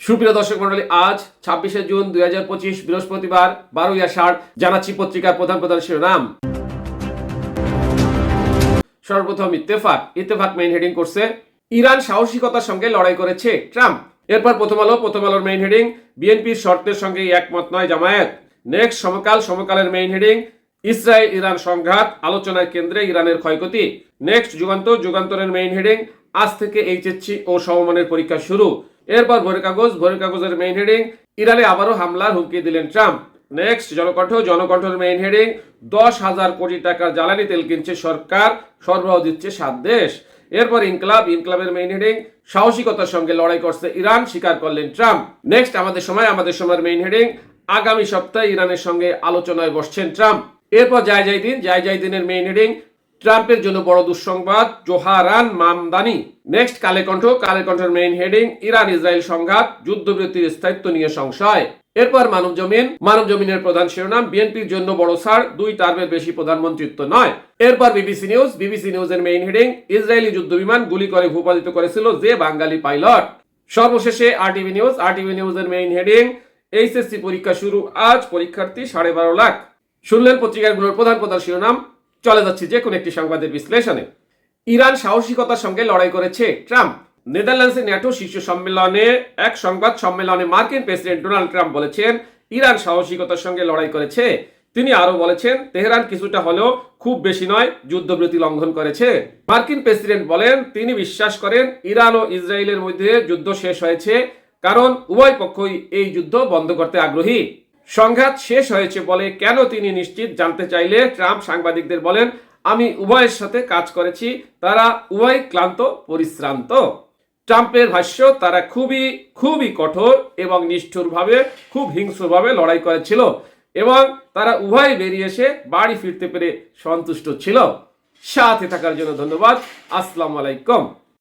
সুপ্রিয় দর্শক মন্ডলী আজ ছাব্বিশে জুন দুই হাজার পঁচিশ বৃহস্পতিবার বারোই আষাঢ় জানাচ্ছি পত্রিকার প্রধান প্রধান শিরোনাম। সর্বপ্রথম ইত্তেফাক ইত্তেফাক মেইন হেডিং করছে, ইরান সাহসিকতার সঙ্গে লড়াই করেছে ট্রাম্প। এরপর প্রথম আলো, প্রথম আলোর মেইন হেডিং বিএনপির শর্তের সঙ্গে একমত নয় জামায়াত। নেক্সট সমকাল, সমকালের মেইন হেডিং ইসরায়েল ইরান সংঘাত, আলোচনার কেন্দ্রে ইরানের ক্ষয়ক্ষতি। নেক্সট যুগান্তর যুগান্তরের মেইন হেডিং আজ থেকে এইচএসসি ও সমমানের পরীক্ষা শুরু। এরপর ভোরের কাগজ ভোরের কাগজের মেইন হেডিং ইরানে আবারও হামলার হুমকি দিলেন ট্রাম্প। নেক্সট জনকণ্ঠ, জনকণ্ঠের মেইন হেডিং দশ হাজার কোটি টাকার জ্বালানি তেল কিনছে সরকার, সরবরাহ দিচ্ছে সাত দেশ। এরপর ইনকলাব, ইনকলাবের মেইন হেডিং সাহসিকতার সঙ্গে লড়াই করছে ইরান, স্বীকার করলেন ট্রাম্প। নেক্সট আমাদের সময়, আমাদের সময়ের মেইন হেডিং আগামী সপ্তাহে ইরানের সঙ্গে আলোচনায় বসছেন ট্রাম্প। এরপর যায় যাই দিন যায় যাই দিনের মেইন হেডিং ট্রাম্পের জন্য বড় দুঃসংবাদ, জোহারান মামদানি। নেক্সট কালে কণ্ঠ। কালে কণ্ঠের মেইন হেডিং ইরান ইসরায়েল সংঘাত, যুদ্ধবিরতির স্থায়িত্ব নিয়ে সংশয়। এরপর মানব জমিন। মানব জমিনের প্রধান শিরোনাম, বিএনপির জন্য বড় ছাড়, দুই টার্মের বেশি প্রধানমন্ত্রিত্ব নয়। এরপর বিবিসি নিউজ। বিবিসি নিউজের মেইন হেডিং ইসরায়েলি যুদ্ধবিমান গুলি করে ভূপাতিত করেছিল যে বাঙালি পাইলট। সর্বশেষে আরটিভি নিউজ। আরটিভি নিউজের মেইন হেডিং এইচএসসি পরীক্ষা শুরু আজ, পরীক্ষার্থী সাড়ে বারো লাখ। শুনলেন পত্রিকাগুলোর প্রধান প্রধান শিরোনাম চলে যাচ্ছি যে কোনো একটি সংবাদের বিশ্লেষণে। ইরান সাহসিকতার সঙ্গে লড়াই করেছে ট্রাম্প। নেদারল্যান্ডসের ন্যাটো শীর্ষ সম্মেলনে, এক সংবাদ সম্মেলনে মার্কিন প্রেসিডেন্ট ডোনাল্ড ট্রাম্প বলেছেন, ইরান সাহসিকতার সঙ্গে লড়াই করেছে। তিনি আরও বলেছেন, তেহরান কিছুটা হলেও খুব বেশি নয়, যুদ্ধবিরতি লঙ্ঘন করেছে। মার্কিন প্রেসিডেন্ট বলেন, তিনি বিশ্বাস করেন, ইরান ও ইসরায়েলের মধ্যে যুদ্ধ শেষ হয়েছে, কারণ উভয় পক্ষই এই যুদ্ধ বন্ধ করতে আগ্রহী। সংঘাত শেষ হয়েছে বলে কেন তিনি নিশ্চিত জানতে চাইলে ট্রাম্প সাংবাদিকদের বলেন, আমি উভয়ের সাথে কাজ করেছি, তারা উভয় ক্লান্ত, পরিশ্রান্ত। ট্রাম্পের ভাষ্য, তারা খুবই খুবই কঠোর এবং নিষ্ঠুরভাবে, খুব হিংস্রভাবে লড়াই করেছিল এবং তারা উভয় বেরিয়ে এসে বাড়ি ফিরতে পেরে সন্তুষ্ট ছিল। সাথে থাকার জন্য ধন্যবাদ। আসসালামু আলাইকুম।